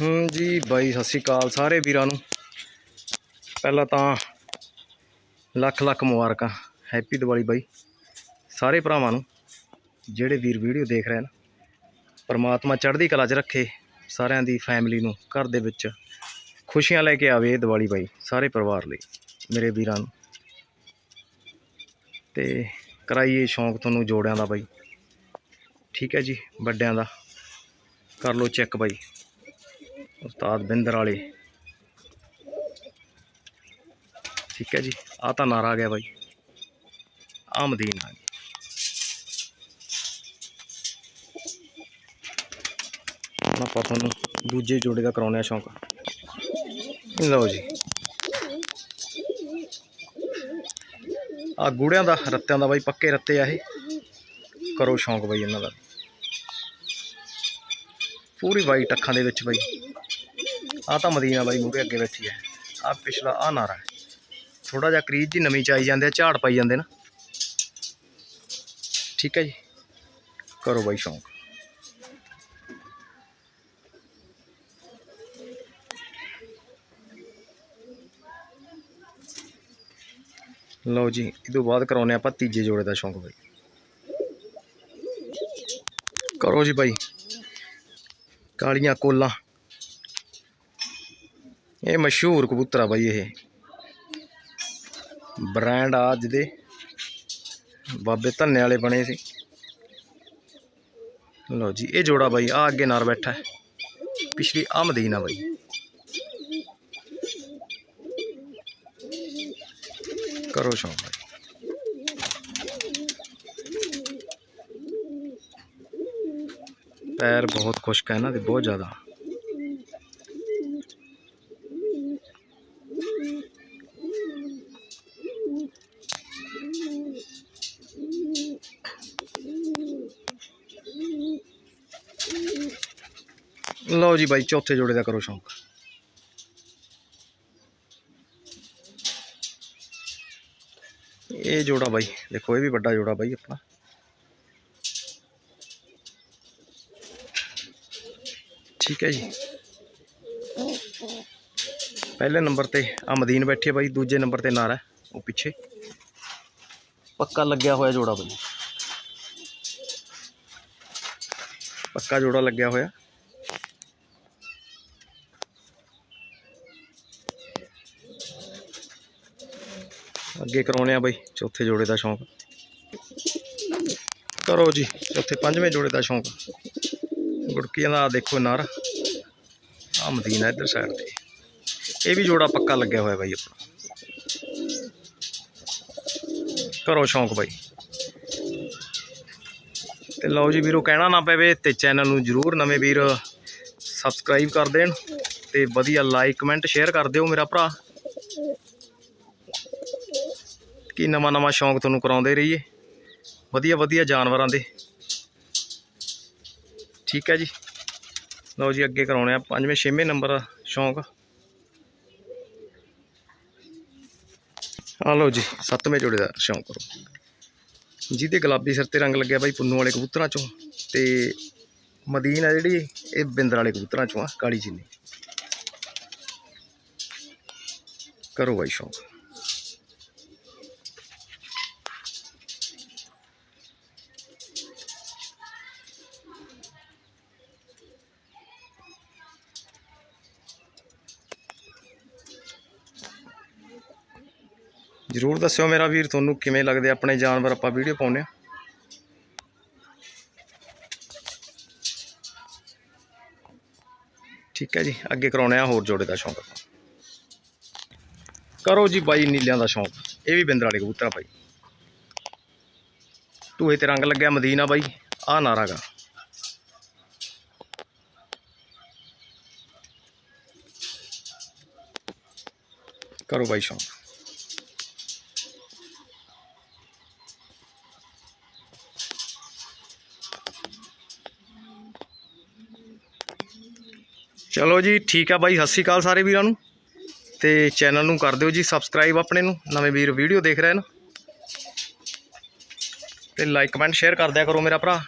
ਹੂੰ ਜੀ, ਬਾਈ, ਸਤਿ ਸ਼੍ਰੀ ਅਕਾਲ ਸਾਰੇ ਵੀਰਾਂ ਨੂੰ। ਪਹਿਲਾਂ ਤਾਂ ਲੱਖ ਲੱਖ ਮੁਬਾਰਕਾਂ। ਹੈਪੀ ਦੀਵਾਲੀ ਬਾਈ। ਸਾਰੇ ਭਰਾਵਾਂ ਨੂੰ, ਜਿਹੜੇ ਵੀਰ ਵੀਡੀਓ ਦੇਖ ਰਹੇ ਨੇ ਪਰਮਾਤਮਾ ਚੜ੍ਹਦੀ ਕਲਾ 'ਚ ਰੱਖੇ ਸਾਰਿਆਂ ਦੀ ਫੈਮਿਲੀ ਨੂੰ, ਘਰ ਦੇ ਵਿੱਚ ਖੁਸ਼ੀਆਂ ਲੈ ਕੇ ਆਵੇ ਇਹ ਦੀਵਾਲੀ ਬਾਈ, ਸਾਰੇ ਪਰਿਵਾਰ ਲਈ, ਮੇਰੇ ਵੀਰਾਂ ਨੂੰ। ਤੇ ਕਰਾਈਏ ਸ਼ੌਂਕ ਤੁਹਾਨੂੰ ਜੋੜਿਆਂ ਦਾ ਬਾਈ। ਠੀਕ ਹੈ ਜੀ, ਵੱਡਿਆਂ ਦਾ। ਕਰ ਲਓ ਚੈੱਕ ਬਾਈ। ਉਸਤਾਦ ਬਿੰਦਰ ਵਾਲੇ। ਠੀਕ ਹੈ ਜੀ ਆ ਤਾਂ ਨਾਰਾ ਆ ਗਿਆ ਬਾਈ। ਆਮਦੀਨ ਆ ਗਈ। ਹੁਣ ਆਪਾਂ ਤੁਹਾਨੂੰ ਦੂਜੇ ਜੋੜੇ ਦਾ ਕਰਾਉਣੇ ਆ ਸ਼ੌਂਕ। ਲਓ ਜੀ। ਆ ਗੂੜਿਆਂ ਦਾ, ਰੱਤਿਆਂ ਦਾ ਬਾਈ, ਪੱਕੇ ਰੱਤੇ ਆ ਇਹ। ਕਰੋ ਸ਼ੌਂਕ ਬਾਈ ਇਹਨਾਂ ਦਾ। ਪੂਰੀ ਵਾਈਟ ਅੱਖਾਂ ਦੇ ਵਿੱਚ ਬਾਈ। ਆ ਤਾਂ ਮਦੀਨਾ ਬਾਈ ਮੂਹਰੇ ਅੱਗੇ ਬੈਠੀ ਹੈ ਆ ਪਿਛਲਾ ਆ ਨਾਰਾ ਹੈ। ਥੋੜਾ ਜਿਹਾ ਕਰੀਜ ਜੀ ਨਵੀਂ ਚਾਈ ਜਾਂਦੇ ਆ, ਝਾੜ ਪਾਈ ਜਾਂਦੇ ਨਾ। ਠੀਕ ਹੈ ਜੀ। ਕਰੋ ਬਾਈ ਸ਼ੌਂਕ। ਲਓ ਜੀ ਇਹ ਤੋਂ ਬਾਅਦ ਕਰਾਉਨੇ ਆਪਾਂ ਤੀਜੇ ਜੋੜੇ ਦਾ ਸ਼ੌਂਕ ਬਾਈ। ਕਰੋ ਜੀ ਬਾਈ। ਕਾਲੀਆਂ ਕੋਲਾਂ। ਇਹ ਮਸ਼ਹੂਰ ਕਬੂਤਰ ਆ ਬਾਈ ਇਹ। ਬ੍ਰਾਂਡ ਆ ਅੱਜ ਦੇ। ਬਾਬੇ ਧੰਨੇ ਵਾਲੇ ਬਣੇ ਸੀ। ਲਓ ਜੀ, ਇਹ ਜੋੜਾ ਬਾਈ ਆ ਅੱਗੇ ਨਾਲ ਬੈਠਾ ਹੈ। ਪਿਛਲੀ ਆ ਮਦੀਨਾ ਬਾਈ। ਕਰੋ ਸ਼ੌਂਕ ਬਾਈ। ਪੈਰ ਬਹੁਤ ਖੁਸ਼ਕ ਹੈ ਇਹਨਾਂ ਦੇ ਬਹੁਤ ਜ਼ਿਆਦਾ। ਲਓ ਜੀ ਬਾਈ ਚੌਥੇ ਜੋੜੇ ਦਾ ਕਰੋ ਸ਼ੌਂਕ ਇਹ ਜੋੜਾ ਬਾਈ ਦੇਖੋ ਇਹ ਵੀ ਵੱਡਾ ਜੋੜਾ ਬਾਈ ਆਪਣਾ ਠੀਕ ਹੈ ਜੀ ਪਹਿਲੇ ਨੰਬਰ ਤੇ ਆ ਮਦੀਨ ਬੈਠੀ ਹੈ ਬਾਈ ਦੂਜੇ ਨੰਬਰ ਤੇ ਨਾਰਾ ਹੈ, ਉਹ ਪਿੱਛੇ ਪੱਕਾ ਲੱਗਿਆ ਹੋਇਆ ਜੋੜਾ ਬਾਈ ਪੱਕਾ ਜੋੜਾ ਲੱਗਿਆ ਹੋਇਆ ਅੱਗੇ ਕਰਾਉਣੇ ਆ ਬਾਈ, ਚੌਥੇ ਜੋੜੇ ਦਾ ਸ਼ੌਂਕ। ਕਰੋ ਜੀ, ਚੌਥੇ ਪੰਜਵੇਂ ਜੋੜੇ ਦਾ ਸ਼ੌਂਕ। ਗੁੜਕੀਆਂ ਦਾ ਦੇਖੋ ਨਾਰ। ਆ ਮਦੀਨਾ ਇੱਧਰ ਸਾਈਡ ਤੇ। ਇਹ ਵੀ ਜੋੜਾ ਪੱਕਾ ਲੱਗਿਆ ਹੋਇਆ ਬਾਈ ਆਪਣਾ। ਕਰੋ ਸ਼ੌਂਕ ਬਾਈ। ਤੇ ਲਓ ਜੀ ਵੀਰੋ, ਕਹਿਣਾ ਨਾ ਪਵੇ ਤੇ ਚੈਨਲ ਨੂੰ ਜਰੂਰ ਨਵੇਂ ਵੀਰ ਸਬਸਕ੍ਰਾਈਬ ਕਰ ਦੇਣ ਤੇ ਵਧੀਆ ਲਾਈਕ ਕਮੈਂਟ ਸ਼ੇਅਰ ਕਰ ਦਿਓ ਮੇਰਾ ਭਰਾ। ਕਿ ਨਵਾਂ ਨਵਾਂ ਸ਼ੌਂਕ ਤੁਹਾਨੂੰ ਕਰਾਉਂਦੇ ਰਹੀਏ। ਵਧੀਆ ਵਧੀਆ ਜਾਨਵਰਾਂ ਦੇ। ਠੀਕ ਹੈ ਜੀ। ਲਓ ਜੀ, ਅੱਗੇ ਕਰਾਉਣੇ ਆ ਪੰਜਵੇਂ, ਛੇਵੇਂ ਨੰਬਰ ਸ਼ੌਂਕ। ਆ ਲਓ ਜੀ, ਸੱਤਵੇਂ ਜੋੜੇ ਦਾ ਸ਼ੌਂਕ ਕਰੋ। ਜਿਹਦੇ ਗੁਲਾਬੀ ਸਿਰ ਤੇ ਰੰਗ ਲੱਗਿਆ ਬਾਈ ਪੁੰਨੂ ਵਾਲੇ ਕਬੂਤਰਾਂ ਚੋਂ ਤੇ ਮਦੀਨ ਆ ਜਿਹੜੀ, ਇਹ ਬਿੰਦਰ ਵਾਲੇ ਕਬੂਤਰਾਂ ਚੋਂ ਆ, ਕਾਲੀ ਚੀਨੀ। ਕਰੋ ਬਾਈ ਸ਼ੌਂਕ। ਜਰੂਰ ਦੱਸਿਓ ਮੇਰਾ ਵੀਰ, ਤੁਹਾਨੂੰ ਕਿਵੇਂ ਲੱਗਦੇ ਆਪਣੇ ਜਾਨਵਰ ਆਪਾਂ ਵੀਡੀਓ ਪਾਉਂਦੇ ਆ? ਠੀਕ ਹੈ ਜੀ, ਅੱਗੇ ਕਰਾਉਣੇ ਆ ਹੋਰ ਜੋੜੇ ਦਾ ਸ਼ੌਂਕ ਕਰੋ ਜੀ ਬਾਈ ਨੀਲਿਆਂ ਦਾ ਸ਼ੌਂਕ, ਇਹ ਵੀ ਬਿੰਦਰ ਵਾਲੇ ਕਬੂਤਰ ਆ ਬਾਈ। ਟੂਏ ਤੇ ਰੰਗ ਲੱਗਿਆ, ਮਦੀਨਾ ਬਾਈ ਆ ਨਾਰਾ ਗਾ। ਕਰੋ ਬਾਈ ਸ਼ੌਂਕ। ਚਲੋ ਜੀ, ਠੀਕ ਆ ਬਾਈ, ਸਤਿ ਸ਼੍ਰੀ ਅਕਾਲ ਸਾਰੇ ਵੀਰਾਂ ਨੂੰ। ਤੇ ਚੈਨਲ ਨੂੰ ਕਰ ਦਿਓ ਜੀ ਸਬਸਕ੍ਰਾਈਬ ਆਪਣੇ ਨੂੰ, ਨਵੇਂ ਵੀਰ ਵੀਡੀਓ ਦੇਖ ਰਹੇ ਨੇ। ਤੇ ਲਾਈਕ ਕਮੈਂਟ ਸ਼ੇਅਰ ਕਰ ਦਿਆ ਕਰੋ ਮੇਰਾ ਭਰਾ।